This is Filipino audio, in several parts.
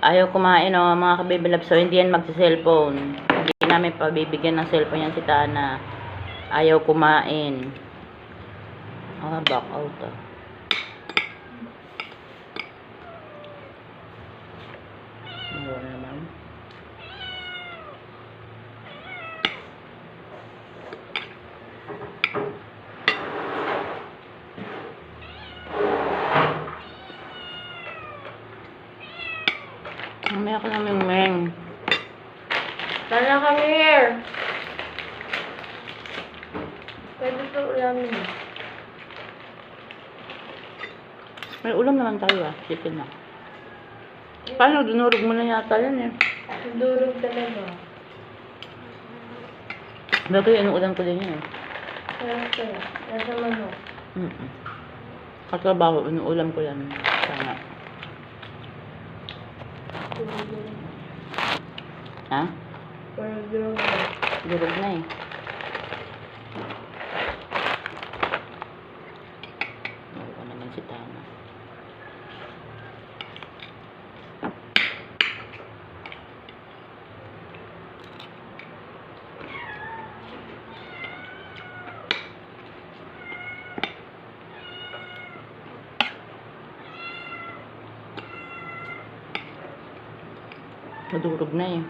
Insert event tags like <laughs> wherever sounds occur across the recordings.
ayaw kumain o mga kabibilab. So, hindi yan magsa-cellphone. Hindi namin pabibigyan ng cellphone yan si Tana. Ayaw kumain. Ah, back out ah naman. Mamaya ka namin, Meng. Tara, come here. Pwede ito ulamin. May ulam naman tayo ah. Chicken na. Paano? Dinurog mo na yata yan eh. Durog talaga. Bagay, ano ulam ko din yun eh. Sarap kaya. Nasa manok. Mm -mm. Katrabaho, inuulam ko yan. Sana. Ha? Durog na. Durog na eh. Ano ko naman si Tama. Nadurog na eh.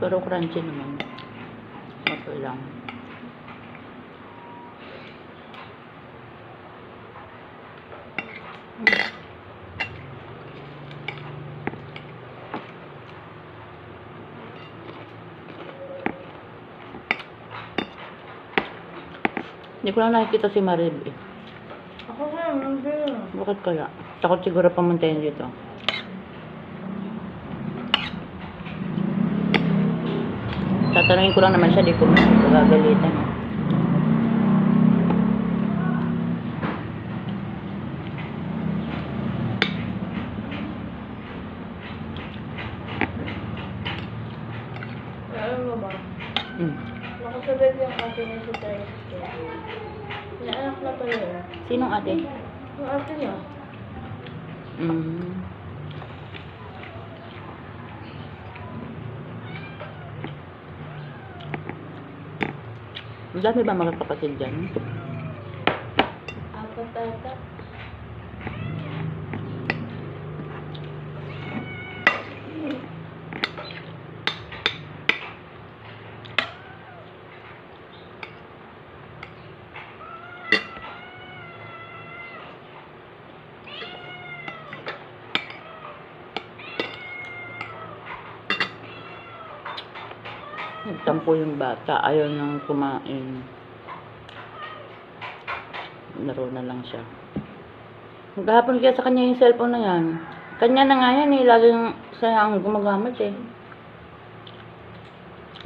Pero crunchy naman. Okay lang. Hindi ko lang nakikita si Marib eh. Ako nga, nandun. Bakit kaya? Takot siguro pamuntayin dito. Tatanungin ko lang naman siya, di ko gagalitan. Ate niya sa tricycle. Naanak na pala yun. Sinong ate? Yung ate niya. Hmm. Ang dami ba mga kapatid dyan? Apat ata. Nagtampo yung bata, ayaw nang kumain. Laro na lang siya. Maghapon kaya sa kanya yung cellphone na yan. Kanya na nga yan eh, laging siya ang gumagamit eh.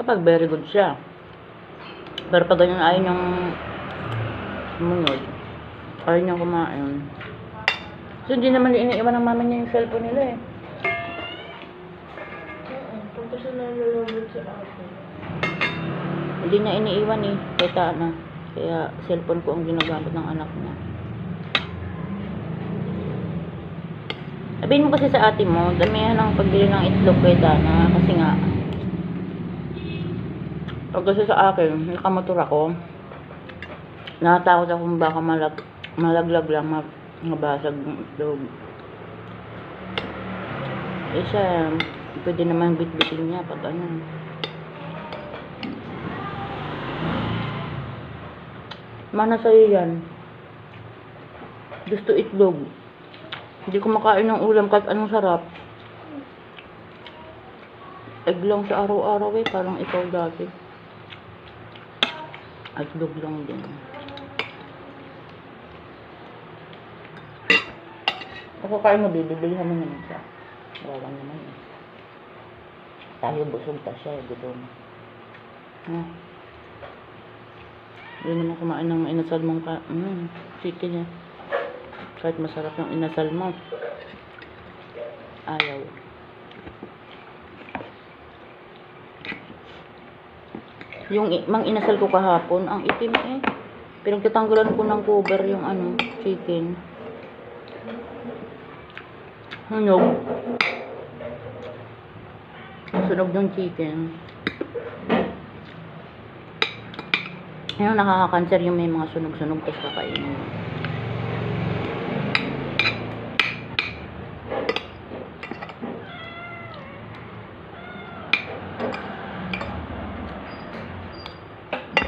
Kapag very good siya. Pero pag ganyan ayaw niyang sumunod, ayaw niyang kumain. So hindi naman iniiwan ng mama niya yung cellphone nila eh. Oo, tapos na nalulubot si ate. Hindi niya iniiwan eh, kaya na. Kaya cellphone ko ang ginagamit ng anak niya. Sabihin mo kasi sa ate mo, damihan ng pagbili ng itlog kay Dana kasi nga pag kasi sa akin, nakamotor ako, natatakot akong baka malag, malaglag lang, mag, mabasag yung itlog. Eh siya, pwede naman bitbitin niya pag ano. Mana sa'yo yan. Gusto itlog. Hindi ko makain ng ulam kahit anong sarap. Egg lang sa araw-araw eh, parang ikaw dati. Itlog lang din. Ako kain mo, bibili naman naman siya. Wala naman eh. Tayo busog ta siya eh, gutom. Ha? Hindi naman kumain ng inasal mong ka, mm, chicken niya. Kahit masarap yung inasal mo. Ayaw. Yung mang inasal ko kahapon, ang itim eh. Pinagtatanggalan ko ng cover yung ano, chicken. Sunog. Sunog yung chicken. Ayun, nakaka-cancer yung may mga sunog-sunog tapos kakainin. mo.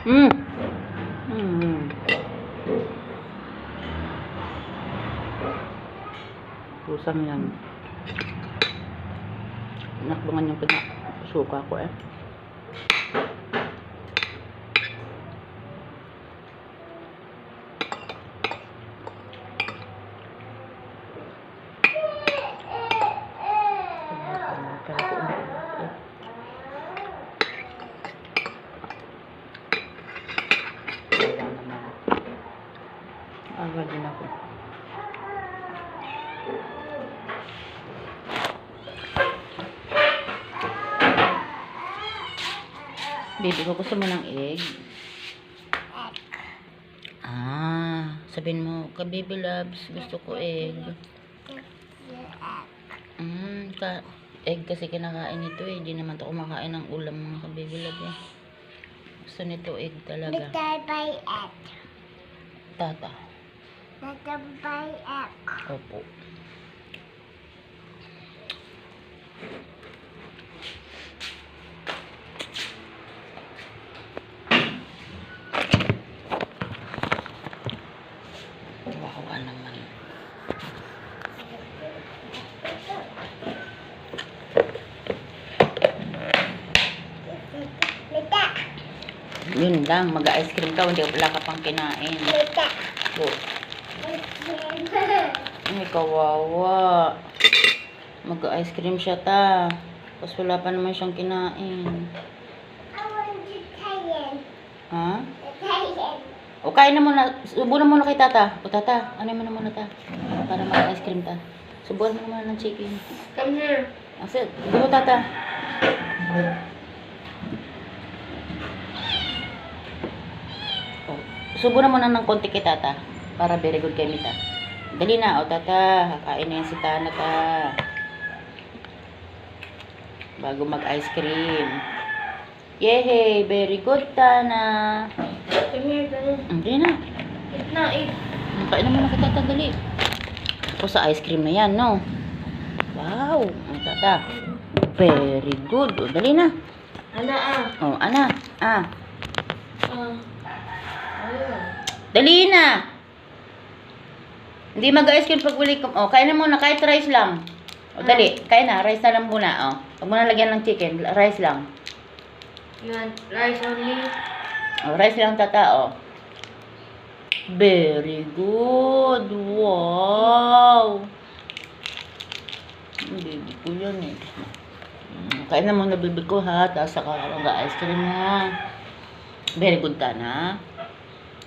Mm. Mm. Pusang yan. Nakbangan yung pinasuka ko eh. Wala naman. Agad din ako. Baby ko, gusto mo ng egg? Ah, sabihin mo, ka baby loves, gusto ko egg. Mm, ka, egg kasi kinakain nito eh. Hindi naman to kumakain ng ulam mga ka baby love eh. Gusto nito egg talaga. Little by egg. Tata. Little by egg. Opo. Kawawa naman. Lita. Yun lang, mag-ice cream ka, hindi wala ka pang kinain. Oh, ay, kawawa. Mag-ice cream siya ta. Tapos wala pa naman siyang kinain. Ha? O, kain na muna. Subo na muna kay tata. O, tata, ano mo na muna ta? Para mag-ice cream ta. Subuan mo na muna ng chicken. Come here. Kasi, subo tata. O, subo na muna ng konti kay tata. Para very good kay Mita. Dali na, o tata. Kain na yan si Tana ta. Bago mag-ice cream. Yehey! Very good, Tana. Come here, ganun. Hindi na. Eat na, eat. Kain na muna kita dali. Tapos sa ice cream na yan, no? Wow! Ang tata. Very good. O, dali na. Ana, ah. O, ana. Ah. Ah. Dali na. Hindi mag-ice cream pag wali ko. O, kain na muna. Kahit rice lang. O, dali. Kain na. Rice na lang muna. O. Huwag mo na lagyan ng chicken. Rice lang. You want rice only? O, rice lang, tata. O. Very good. Wow. Baby ko yan eh. Mm, Kain na muna baby ko ha. Tapos saka mag-ice cream ha. Very good tana.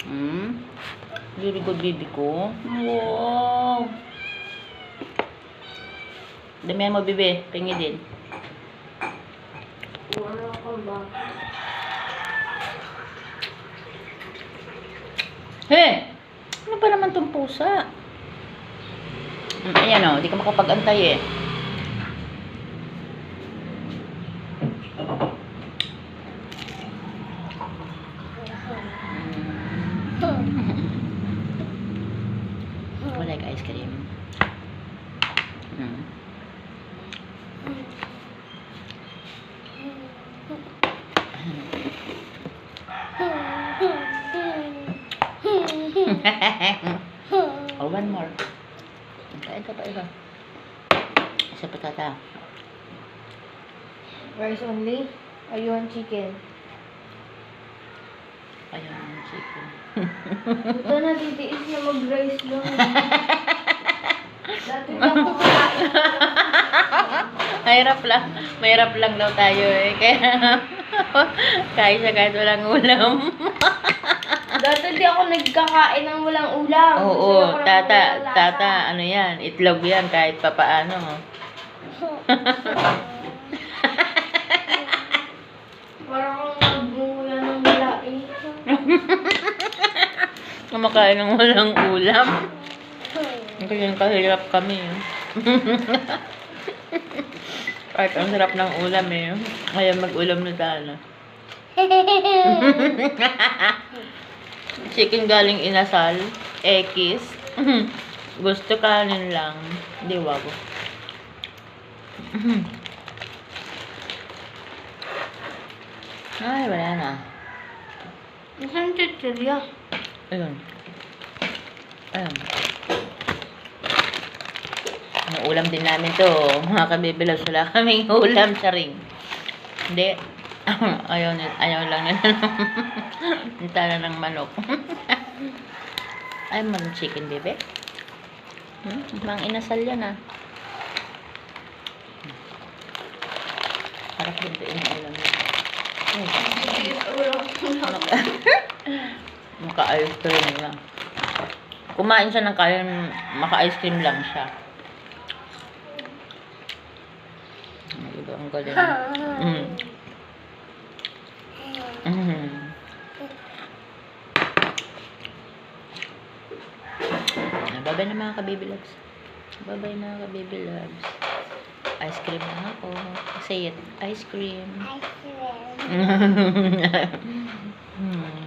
Hmm? Very good baby ko. Wow. Damihan mo bebe. Pingi din. Ano ka ba? He! Ano ba naman tong pusa? Mm, Ayan o, di ka makapag-antay eh. Wala like ice cream. Mm. oh, one more. Kain ka pa. Isa pa tata. Rice only? Or you want chicken? Ayaw ng chicken. Ito na, titiis na mag-rice lang. <laughs> Dati na ako kakain. Mahirap lang. Mahirap lang daw tayo eh. Kaya, <laughs> kain siya kahit walang ulam. <laughs> Dati di ako nagkakain ng walang ulam. Oo, ng tata, tata, ano yan, itlog yan kahit papaano. Parang <laughs> kumakain ng walang ulam. Kasi kahirap kami. eh. <laughs> Kahit ang sarap ng ulam eh. Kaya mag-ulam na sana. <laughs> Chicken galing inasal. Ekis. Gusto kanin lang. Di wago. Ay, wala na. Nasaan chichirya? Ayun. Ayun. Ang ulam din namin to. Mga kabibilaw sila kaming ulam sa ring. Hindi. <laughs> ayaw, ayaw lang nila. <laughs> Na ng manok. <laughs> Ay, manok chicken, bebe. Hmm? Mang inasal yan ah. Harap din ito ulam niya. <laughs> Maka-ice cream lang. Kumain siya ng kain, maka-ice cream lang siya. Ay, Iba ang galing. Mm. Mm. Babay na mga kababy loves. Babay mga kababy loves. Ice cream na ako. Say it. Ice cream. Ice cream. <laughs> Hmm.